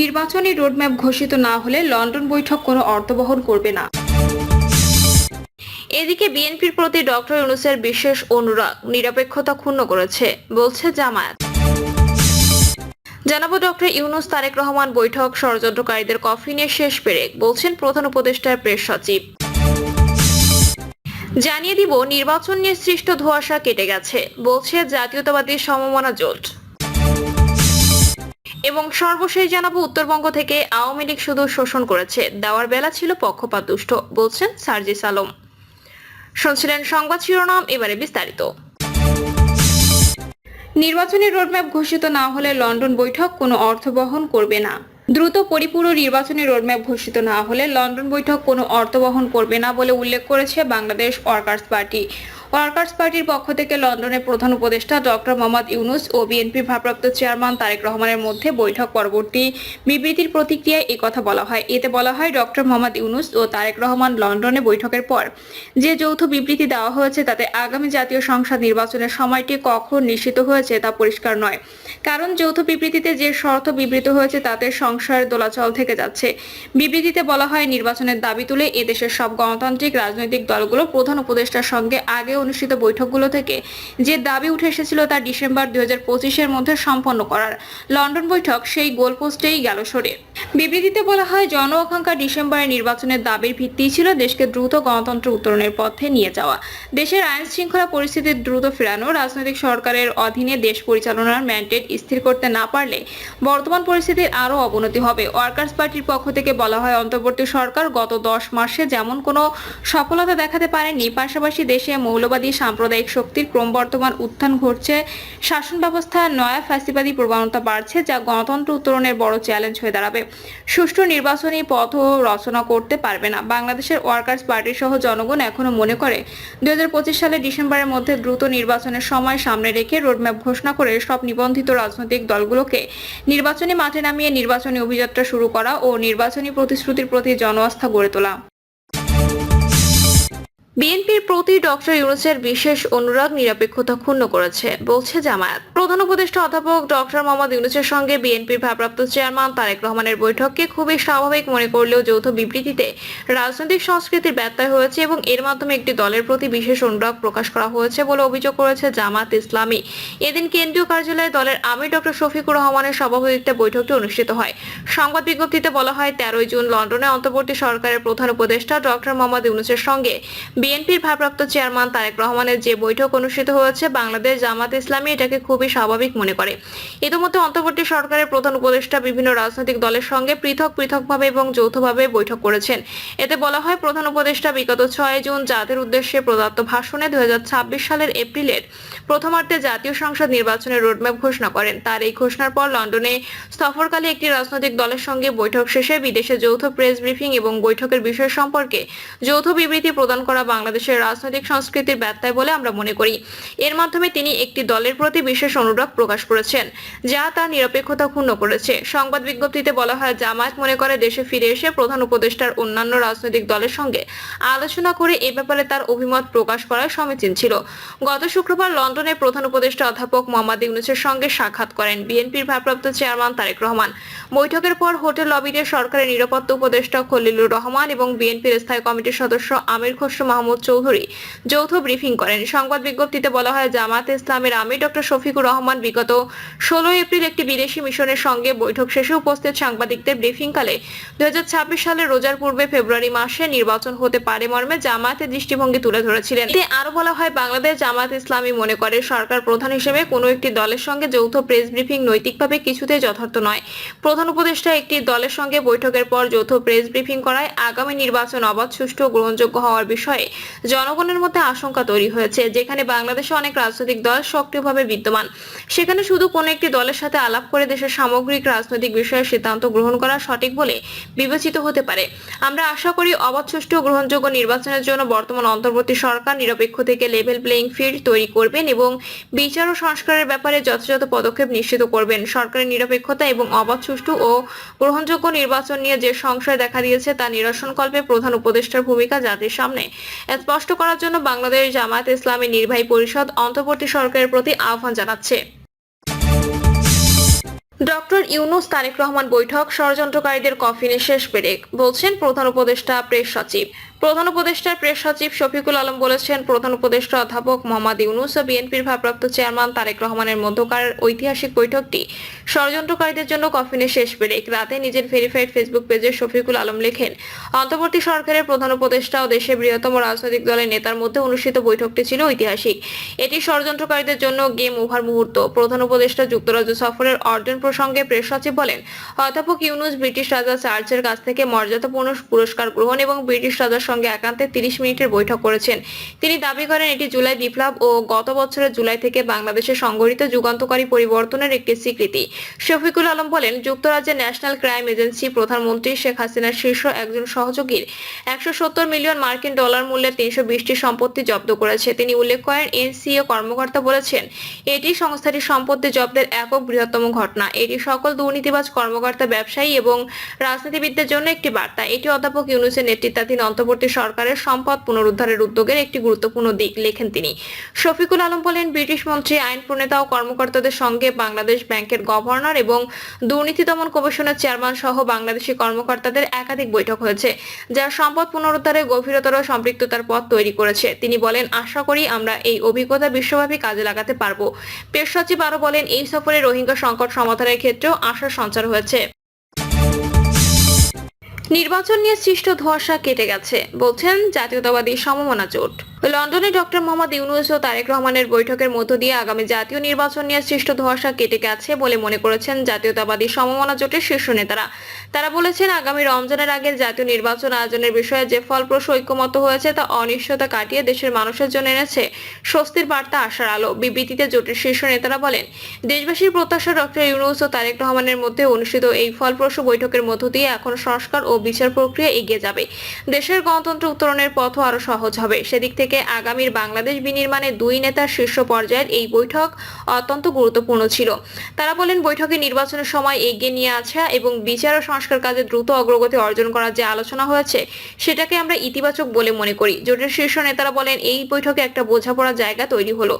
নির্বাচনী রোডম্যাপ ঘোষিত না হলে লন্ডন বৈঠক কোনো অর্থবহন করবে না। এদিকে বিএনপির প্রতি ডক্টর ইউনুসের বিশেষ অনুরাগ নিরপেক্ষতা ক্ষুণ্ণ করেছে, বলছে জামায়াত। জানাব ডক্টর ইউনুস তারেক রহমান বৈঠক ষড়যন্ত্রকারীদের কফিনের শেষ পেরেক, বলছেন প্রধান উপদেষ্টার প্রেস সচিব। জানিয়ে দিব, নির্বাচন নিয়ে সৃষ্ট ধোঁয়াশা কেটে গেছে, বলছে জাতীয়তাবাদী সমমনা জোট। এবং সর্বশেষ জানাব, উত্তরবঙ্গ থেকে আওয়ামী লীগ শুধু শোষণ করেছে, দেওয়ার বেলা ছিল পক্ষপাত দুষ্ট, বলছেন সার্জিস আলম। শুনছিলেন সংবাদ শিরোনাম, এবারে বিস্তারিত। নির্বাচনী রোডম্যাপ ঘোষিত না হলে লন্ডন বৈঠক কোনো অর্থ বহন করবে না। দ্রুত পরিপূর্ণ নির্বাচনী রোডম্যাপ ঘোষিত না হলে লন্ডন বৈঠক কোনো অর্থ বহন করবে না বলে উল্লেখ করেছে বাংলাদেশ ওয়ার্কার্স পার্টি। ওয়ার্কার্স পার্টির পক্ষ থেকে লন্ডনের প্রধান উপদেষ্টা ডক্টর মোহাম্মদ ইউনুস ও বিএনপির ভারপ্রাপ্ত চেয়ারম্যান তারেক রহমানের মধ্যে বৈঠক পরবর্তী বিবৃতির প্রতিক্রিয়ায় এই কথা বলা হয়। এতে বলা হয়, ডক্টর মোহাম্মদ ইউনুস ও তারেক রহমান লন্ডনে বৈঠকের পর যে যৌথ বিবৃতি দেওয়া হয়েছে তাতে আগামী জাতীয় সংসদ নির্বাচনের সময়টি কখন নিশ্চিত হয়েছে তা পরিষ্কার নয়। কারণ যৌথ বিবৃতিতে যে শর্ত বিবৃত হয়েছে তাতে সংশয়ের দোলাচল থেকে যাচ্ছে। বিবৃতিতে বলা হয়, নির্বাচনের দাবি তুলে এদেশের সব গণতান্ত্রিক রাজনৈতিক দলগুলো প্রধান উপদেষ্টার সঙ্গে আগে অনুষ্ঠিত বৈঠকগুলো থেকে যে দাবি উঠে এসেছিল তা ডিসেম্বর দুই হাজার মধ্যে সম্পন্ন করার। লন্ডন বৈঠক সেই গোলপোস্টেই গেল সরে। বিবৃতিতে বলা হয়, জন আকাঙ্ক্ষা ডিসেম্বরে নির্বাচনের দাবির ভিত্তি ছিল দেশকে দ্রুত গণতন্ত্র উত্তরণের পথে নিয়ে যাওয়া। দেশের আইন শৃঙ্খলা পরিস্থিতি দ্রুত ফেরানো, রাজনৈতিক সরকারের অধীনে দেশ পরিচালনার ম্যান্ডেট স্থির করতে না পারলে বর্তমান পরিস্থিতির আরও অবনতি হবে। ওয়ার্কার্স পার্টির পক্ষ থেকে বলা হয়, অন্তর্বর্তী সরকার গত দশ মাসে যেমন কোনো সফলতা দেখাতে পারেনি, পাশাপাশি দেশে মৌলবাদী সাম্প্রদায়িক শক্তির ক্রমবর্ধমান উত্থান ঘটছে। শাসন ব্যবস্থায় নয়া ফ্যাসিবাদী প্রবণতা বাড়ছে, যা গণতন্ত্র উত্তরণের বড় চ্যালেঞ্জ হয়ে দাঁড়াবে। সুষ্ঠু নির্বাচনী পথ রচনা করতে পারবে না। বাংলাদেশের ওয়ার্কার্স পার্টি সহ জনগণ এখনও মনে করে, দুই সালে ডিসেম্বরের মধ্যে দ্রুত নির্বাচনের সময় সামনে রেখে রোডম্যাপ ঘোষণা করে সব নিবন্ধিত রাজনৈতিক দলগুলোকে নির্বাচনী মাঠে নামিয়ে নির্বাচনী অভিযাত্রা শুরু করা ও নির্বাচনী প্রতিশ্রুতির প্রতি জনআস্থা গড়ে তোলা। বিএনপির প্রতি ডক্টর ইউনুসের বিশেষ অনুরাগ, নিরপেক্ষতা ক্ষুণ্ণ করেছে, বলছে জামায়াত। প্রধান উপদেষ্টা অধ্যাপক ডক্টর মোহাম্মদ ইউনুসের সঙ্গে বিএনপির ভারপ্রাপ্ত চেয়ারম্যান তারেক রহমানের বৈঠককে খুবই স্বাভাবিক মনে করলেও যৌথ বিবৃতিতে রাজনৈতিক সংস্কৃতির ব্যত্যয় হয়েছে এবং এর মাধ্যমে একটি দলের প্রতি বিশেষ অনুরাগ প্রকাশ করা হয়েছে বলে অভিযোগ করেছে জামাত ইসলামী। এদিন কেন্দ্রীয় কার্যালয়ে দলের আমির ডক্টর শফিকুর রহমানের সভাপতিত্বে বৈঠকটি অনুষ্ঠিত হয়। সংবাদ বিজ্ঞপ্তিতে বলা হয়, তেরোই জুন লন্ডনে অন্তর্বর্তী সরকারের প্রধান উপদেষ্টা ডক্টর মোহাম্মদ ইউনুসের সঙ্গে বিএনপির ভারপ্রাপ্ত চেয়ারম্যান তারেক রহমানের যে বৈঠক অনুষ্ঠিত হয়েছে, বাংলাদেশ জামাত ইসলামী এটাকে খুবই স্বাভাবিক মনে করে। ইতিমধ্যে অন্তর্বর্তী সরকারের প্রধান উপদেষ্টা বিভিন্ন রাজনৈতিক দলের সঙ্গে পৃথক পৃথকভাবে এবং যৌথভাবে বৈঠক করেছেন। এতে বলা হয়, প্রধান উপদেষ্টা বিগত ছয় জুন জাতির উদ্দেশ্যে প্রদত্ত ভাষণে দুই হাজার ছাব্বিশ সালের এপ্রিলের প্রথমার্ধে জাতীয় সংসদ নির্বাচনের রোডম্যাপ ঘোষণা করেন। তার এই ঘোষণার পর লন্ডনে সফরকালে একটি রাজনৈতিক দলের সঙ্গে বৈঠক শেষে বিদেশে যৌথ প্রেস ব্রিফিং এবং বৈঠকের বিষয় সম্পর্কে যৌথ বিবৃতি প্রদান করা বাংলাদেশের রাজনৈতিক সংস্কৃতির ব্যত্যয় বলে আমরা মনে করি। এর মাধ্যমে তিনি একটি দলের প্রতি বিশেষ অনুরাগ প্রকাশ করেছেন, যা তার নিরপেক্ষতা ক্ষুণ্ণ করেছে। সংবাদ বিজ্ঞপ্তিতে বলা হয়, জামায়াত মনে করে দেশে ফিরে এসে প্রধান উপদেষ্টার অন্যান্য রাজনৈতিক দলের সঙ্গে আলোচনা করে এ ব্যাপারে তার অভিমত প্রকাশ করার সমীচীন ছিল। গত শুক্রবার লন্ডনে প্রধান উপদেষ্টা অধ্যাপক মোহাম্মদ ইউনুসের সঙ্গে সাক্ষাৎ করেন বিএনপির ভারপ্রাপ্ত চেয়ারম্যান তারেক রহমান। বৈঠকের পর হোটেল লবিতে সরকারের নিরাপত্তা উপদেষ্টা খলিলুর রহমান এবং বিএনপির স্থায়ী কমিটির সদস্য আমির খসরু মাহমুদ চৌধুরী। যৌথ ব্রিফিং করেন। সংবাদ বিজ্ঞপ্তিতে বলা হয় জামাত ইসলামের আমির ডক্টর শফিকুর রহমান বিগত ষোলো এপ্রিল একটি বিদেশি মিশনের সঙ্গে বৈঠক শেষে উপস্থিত সাংবাদিকদের ব্রিফিংকালে দুই সালের রোজার পূর্বে ফেব্রুয়ারি মাসে নির্বাচন হতে পারে মর্মে জামায়াতের দৃষ্টিভঙ্গি তুলে ধরেছিলেন। এতে আরও বলা হয়, বাংলাদেশ জামাত ইসলামী মনে করে সরকার প্রধান হিসেবে কোনো একটি দলের সঙ্গে যৌথ প্রেস ব্রিফিং নৈতিকভাবে কিছুতেই যথার্থ নয়। প্রধান উপদেষ্টা একটি দলের সঙ্গে বৈঠকের পর যৌথ প্রেস ব্রিফিং করায় আগামী নির্বাচন অবাধ, সুষ্ঠু গ্রহণযোগ্য হওয়ার বিষয়ে জনগণের মধ্যে আশঙ্কা তৈরি হয়েছে, যেখানে বাংলাদেশে অনেক রাজনৈতিক দল সক্রিয়ভাবে বিদ্যমান। সেখানে শুধু কোনো একটি দলের সাথে আলাপ করে দেশের সামগ্রিক রাজনৈতিক বিষয়ে সিদ্ধান্ত গ্রহণ করা সঠিক বলে বিবেচিত হতে পারে। আমরা আশা করি অবাধ গ্রহণযোগ্য নির্বাচনের জন্য বর্তমান অন্তর্বর্তী সরকার নিরপেক্ষ থেকে লেভেল প্লেইং ফিল্ড তৈরি করবেন এবং বিচার ও সংস্কারের ব্যাপারে যথাযথ পদক্ষেপ নিশ্চিত করবেন। সরকারের নিরপেক্ষতা এবং অবাধ, সুষ্ঠু ও গ্রহণযোগ্য নির্বাচন নিয়ে যে সংশয় দেখা দিয়েছে তা নিরসনকল্পে প্রধান উপদেষ্টার ভূমিকা জাতির সামনে স্পষ্ট করার জন্য বাংলাদেশ জামায়াত ইসলামী নির্বাহী পরিষদ অন্তর্বর্তী সরকারের প্রতি আহ্বান জানাচ্ছে। ডক্টর ইউনুস তারেক রহমান বৈঠক ষড়যন্ত্রকারীদের কফিনে শেষ পেরেক বলছেন প্রধান উপদেষ্টা, প্রেস সচিব। প্রধান উপদেষ্টার প্রেস সচিব শফিকুল আলম বলেছেন, প্রধান উপদেষ্টা অধ্যাপক মোহাম্মদ ইউনুস ও বিএনপির ভারপ্রাপ্ত চেয়ারম্যান তারেক রহমানের মধ্যকার ঐতিহাসিক বৈঠকটি ষড়যন্ত্রকারীদের জন্য কফিনে শেষ পেরেক রাতে নিজের ভেরিফাইড ফেসবুক পেজে শফিকুল আলম লেখেন, অন্তর্বর্তী সরকারের প্রধান উপদেষ্টা ও দেশের বৃহত্তম রাজনৈতিক দলের নেতার মধ্যে অনুষ্ঠিত বৈঠকটি ছিল ঐতিহাসিক। এটি ষড়যন্ত্রকারীদের জন্য গেম ওভার মুহূর্ত। প্রধান উপদেষ্টা যুক্তরাজ্য সফরের অর্জন প্রসঙ্গে প্রেস সচিব বলেন, অধ্যাপক ইউনুস ব্রিটিশ রাজা চার্চের কাছ থেকে মর্যাদাপূর্ণ পুরস্কার গ্রহণ এবং ব্রিটিশ রাজার সঙ্গে একান্তে তিরিশ মিনিটের বৈঠক করেছেন। তিনি দাবি করেন, এটি জুলাই বিপ্লব ও গত বছরের জুলাই থেকে বাংলাদেশে সংঘটিত যুগান্তকারী পরিবর্তনের একটি স্বীকৃতি। শফিকুল আলম বলেন, যুক্তরাজ্যের ন্যাশনাল ক্রাইম এজেন্সি প্রধানমন্ত্রী শেখ হাসিনার শীর্ষ একজন সহযোগীর একশো সত্তর মিলিয়ন মার্কিন ডলার মূল্যের তিনশো বিশটি সম্পত্তি জব্দ করেছে। তিনি উল্লেখ করেন এনসিএ কর্মকর্তা বলেছেন, এটি সংস্থাটির সম্পত্তি জব্দের একক বৃহত্তম ঘটনা। এটি সকল দুর্নীতিবাজ কর্মকর্তা, ব্যবসায়ী এবং রাজনীতিবিদদের জন্য একটি বার্তা। এটি অধ্যাপক ইউনুসের নেতৃত্বাধীন অন্তর্বর্তী সরকারের সম্পদ পুনরুদ্ধারের উদ্যোগের একটি গুরুত্বপূর্ণ দিক লেখেন তিনি। শফিকুল আলম বলেন, ব্রিটিশ মন্ত্রী, আইন প্রণেতা ও কর্মকর্তাদের সঙ্গে বাংলাদেশ ব্যাংকের গভর্নর এবং দুর্নীতি দমন কমিশনের চেয়ারম্যান সহ বাংলাদেশি কর্মকর্তাদের একাধিক বৈঠক হয়েছে, যা সম্পদ পুনরুদ্ধারে গভীরতর সম্পৃক্ততার পথ তৈরি করেছে। তিনি বলেন, আশা করি আমরা এই অভিজ্ঞতা বিশ্বব্যাপী কাজে লাগাতে পারব। পেশ সচিব আরও বলেন, এই সফরে রোহিঙ্গা সংকট সমাধানের ক্ষেত্রেও আশার সঞ্চার হয়েছে। নির্বাচন নিয়ে সৃষ্ট ধোয়াশা কেটে গেছে বলছেন জাতীয়তাবাদী সমমনা জোট। লন্ডনে ডক্টর মোহাম্মদ ইউনুস ও তারেক রহমানের বৈঠকের মধ্য দিয়ে আগামী জাতীয় নির্বাচন নিয়ে সৃষ্ট ধোঁয়াশা কেটে গেছে বলে মনে করেছেন জাতীয়তাবাদী সমমনা জোটের শীর্ষ নেতারা। তারা বলেছেন, আগামী রমজানের আগে জাতীয় নির্বাচন আয়োজনের বিষয়ে যে ফলপ্রসূ ঐক্যমত হয়েছে তা অনিশ্চয়তা কাটিয়ে দেশের মানুষের জন্য এনেছে স্বস্তির বার্তা আসার আলো। বিবৃতিতে জোটের শীর্ষ নেতারা বলেন, দেশবাসীর প্রত্যাশা ডক্টর ইউনুস ও তারেক রহমানের মধ্যে অনুষ্ঠিত এই ফলপ্রসূ বৈঠকের মধ্য দিয়ে এখন সংস্কার ও বিচার প্রক্রিয়া এগিয়ে যাবে। দেশের গণতন্ত্র উত্তরণের পথও আরও সহজ হবে। সেদিক থেকে আগামীর বাংলাদেশ বিনির্মাণে দুই নেতার শীর্ষ পর্যায়ের এই বৈঠক অত্যন্ত গুরুত্বপূর্ণ ছিল। তারা বলেন, বৈঠকে নির্বাচনের সময় এগিয়ে নিয়ে আসা এবং বিচার ও সংস্কার কাজে দ্রুত অগ্রগতি অর্জন করার যে আলোচনা হয়েছে, সেটাকে আমরা ইতিবাচক বলে মনে করি। জোটের শীর্ষ নেতারা বলেন, এই বৈঠকে একটা বোঝাপড়ার জায়গা তৈরি হলো।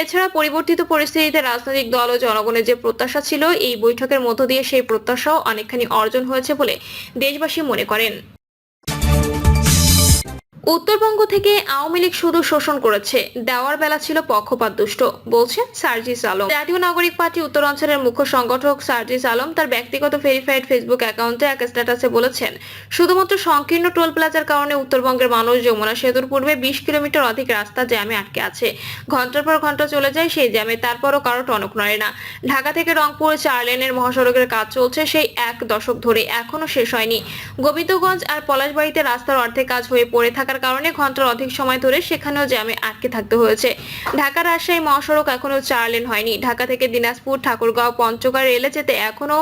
এছাড়া পরিবর্তিত পরিস্থিতিতে রাজনৈতিক দল ও জনগণের যে প্রত্যাশা ছিল, এই বৈঠকের মধ্য দিয়ে সেই প্রত্যাশাও অনেকখানি অর্জন হয়েছে বলে দেশবাসী মনে করেন। উত্তরবঙ্গ থেকে আওয়ামী লীগ শুধু শোষণ করেছে, দেওয়ার বেলা ছিল পক্ষপাত দুষ্ট বলছেন সার্জিস আলম। জাতীয় নাগরিক পার্টি উত্তরাঞ্চলের মুখ্য সংগঠক সার্জিস আলম তার ব্যক্তিগত ভেরিফাইড ফেসবুক অ্যাকাউন্টে এক স্ট্যাটাসে বলেছেন, শুধুমাত্র সংকীর্ণ টোল প্লাজার কারণে উত্তরবঙ্গের মানুষ যমুনা সেতুর পূর্বে বিশ কিলোমিটার অধিক রাস্তা জ্যামে আটকে আছে। ঘণ্টার পর ঘণ্টা চলে যায় সেই জ্যামে, তারপরও কারও টনক নড়ে না। ঢাকা থেকে রংপুর চার লেনের মহাসড়কের কাজ চলছে সেই এক দশক ধরে, এখনও শেষ হয়নি। গোবিন্দগঞ্জ আর পলাশবাড়িতে রাস্তার অর্ধেক কাজ হয়ে পড়ে থাকার কারণে ঘণ্টার অধিক সময় ধরে সেখানেও জ্যামে আটকে থাকতে হয়েছে। ঢাকা রাজশাহী মহাসড়ক এখনও চার লেন হয়নি। ঢাকা থেকে দিনাজপুর, ঠাকুরগাঁও, পঞ্চগড় রেলে যেতে এখনও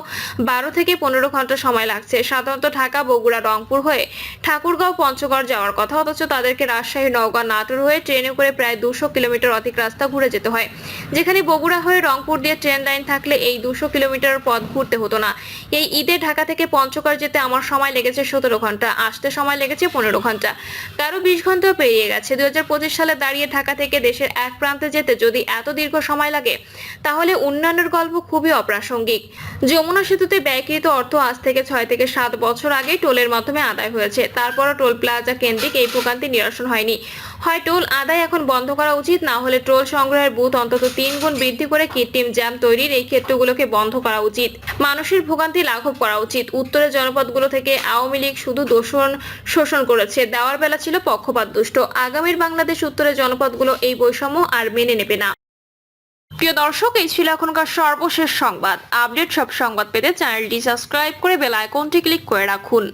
বারো থেকে পনেরো ঘণ্টা সময় লাগছে। সাধারণত ঢাকা, বগুড়া, রংপুর হয়ে ঠাকুরগাঁও, পঞ্চগড় যাওয়ার কথা। অথচ তাদেরকে রাজশাহী, নওগাঁ, নাটোর হয়ে ট্রেনে করে প্রায় দুশো কিলোমিটার অধিক রাস্তা ঘুরে যেতে হয়। যেখানে বগুড়া হয়ে রংপুর দিয়ে ট্রেন লাইন থাকলে এই দুশো কিলোমিটার পথ ঘুরতে হতো না। এই ঈদে ঢাকা থেকে পঞ্চগড় যেতে আমার সময় লেগেছে সতেরো ঘণ্টা। আসতে সময় লেগেছে পনেরো ঘণ্টা। কারও বিশ ঘন্টাও পেরিয়ে গেছে। দু হাজার পঁচিশ সালে দাঁড়িয়ে ঢাকা থেকে দেশের এক প্রান্তে যেতে যদি এত দীর্ঘ সময় লাগে, তাহলে উন্নয়নের গল্প খুবই অপ্রাসঙ্গিক। যমুনা সেতুতে ব্যয়কৃত অর্থ আজ থেকে ছয় থেকে সাত বছর আগে টোলের মাধ্যমে আদায় হয়েছে। তারপরও টোল প্লাজা কেন্দ্রিক এই ভোগান্তি নিরসন হয়নি। হয় টোল আদায় এখন বন্ধ করা উচিত, না হলে টোল সংগ্রহের বুথ অন্তত তিন গুণ বৃদ্ধি করে কৃত্রিম জ্যাম তৈরির এই ক্ষেত্রগুলোকে বন্ধ করা উচিত। মানুষের ভোগান্তি লাঘব করা উচিত। উত্তরের জনপদগুলো থেকে আওয়ামী লীগ শুধু দোষণ শোষণ করেছে। দেওয়ার বেলা ছিল পক্ষপাত দুষ্ট। আগামীর বাংলাদেশ উত্তরের জনপদগুলো এই বৈষম্য আর মেনে নেবে না। প্রিয় দর্শক, এই ছিল এখনকার সর্বশেষ সংবাদ। আপডেট সব সংবাদ পেতে চ্যানেলটি সাবস্ক্রাইব করে বেল আইকনটি ক্লিক করে রাখুন।